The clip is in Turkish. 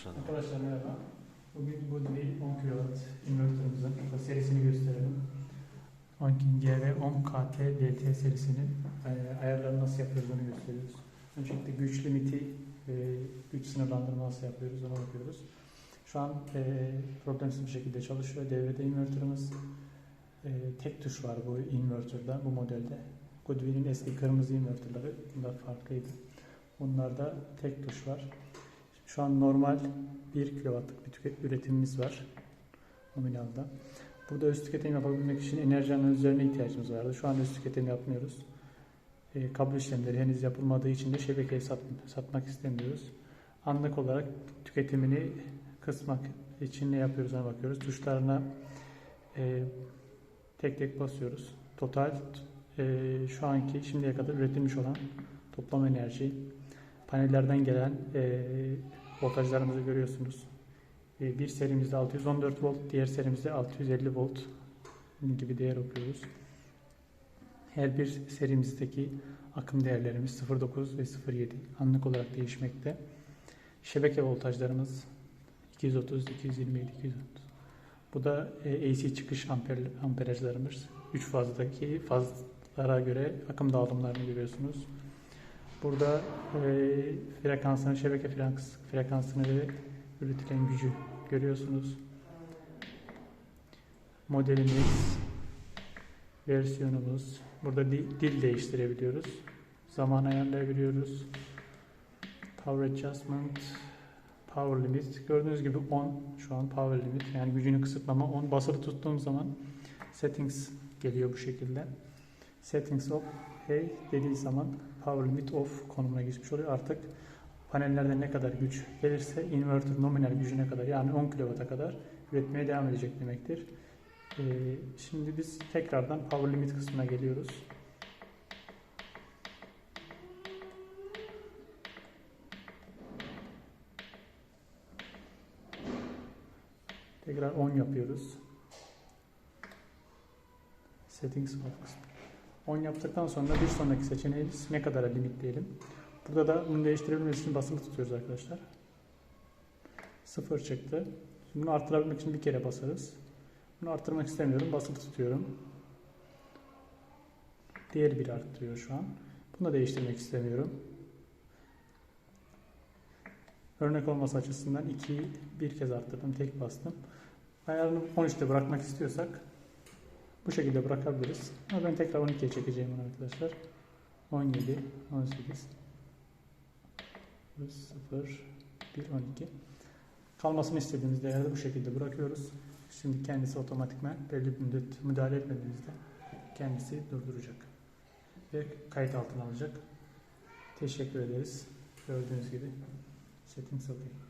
Başladı. Arkadaşlar merhaba. Bugün bu değil 10 kW invertörümüzün serisini gösterelim. 12 GV 10 KT DT serisinin e, ayarlarını nasıl yapıyoruz onu gösteriyoruz. Öncelikle güç limiti, e, güç sınırlandırma nasıl yapıyoruz ona bakıyoruz. Şu an e, problemsiz bir şekilde çalışıyor. Devrede invertörümüz. Tek tuş var bu invertörde, bu modelde. Goodwill'in eski kırmızı invertörleri bunlar farklıydı. Bunlarda tek tuş var. Şu an normal 1 kW'lık bir tüket üretimimiz var nominalda. Burada öz tüketim yapabilmek için enerji analizlerine ihtiyacımız vardı. Şu an öz tüketim yapmıyoruz. E, kablo işlemleri henüz yapılmadığı için de şebekeye sat, satmak istemiyoruz. Anlık olarak tüketimini kısmak için ne yapıyoruz ona bakıyoruz. Tuşlarına e, tek tek basıyoruz. Total e, şu anki şimdiye kadar üretilmiş olan toplam enerji panellerden gelen e, voltajlarımızı görüyorsunuz. E, bir serimizde 614 volt, diğer serimizde 650 volt gibi değer okuyoruz. Her bir serimizdeki akım değerlerimiz 0.9 ve 0.7 anlık olarak değişmekte. Şebeke voltajlarımız 230, 227, 230. Bu da e, AC çıkış amper, amperajlarımız. 3 fazdaki fazlara göre akım dağılımlarını görüyorsunuz. Burada e, frekansını, şebeke frekans, frekansını ve üretilen gücü görüyorsunuz. Modelimiz, versiyonumuz. Burada di- dil değiştirebiliyoruz. Zaman ayarlayabiliyoruz. Power adjustment, power limit. Gördüğünüz gibi 10 şu an power limit. Yani gücünü kısıtlama 10. Basılı tuttuğum zaman settings geliyor bu şekilde. Settings of hey dediği zaman power limit off konumuna geçmiş oluyor. Artık panellerden ne kadar güç gelirse inverter nominal gücüne kadar yani 10 kW'a kadar üretmeye devam edecek demektir. Ee, şimdi biz tekrardan power limit kısmına geliyoruz. Tekrar 10 yapıyoruz. Settings off kısmı. 10 yaptıktan sonra bir sonraki seçeneğimiz ne kadar limitleyelim. Burada da bunu değiştirebilmesi için basılı tutuyoruz arkadaşlar. 0 çıktı. Şimdi bunu arttırabilmek için bir kere basarız. Bunu arttırmak istemiyorum. Basılı tutuyorum. Diğer bir arttırıyor şu an. Bunu da değiştirmek istemiyorum. Örnek olması açısından 2'yi bir kez arttırdım. Tek bastım. Ayarını 13'te bırakmak istiyorsak bu şekilde bırakabiliriz. Ama ben tekrar 12'ye çekeceğim arkadaşlar. 17, 18, 0, 1, 12. Kalmasını istediğimiz değerde bu şekilde bırakıyoruz. Şimdi kendisi otomatikman belli bir müddet müdahale etmediğimizde kendisi durduracak. Ve kayıt altına alacak. Teşekkür ederiz. Gördüğünüz gibi settings okay.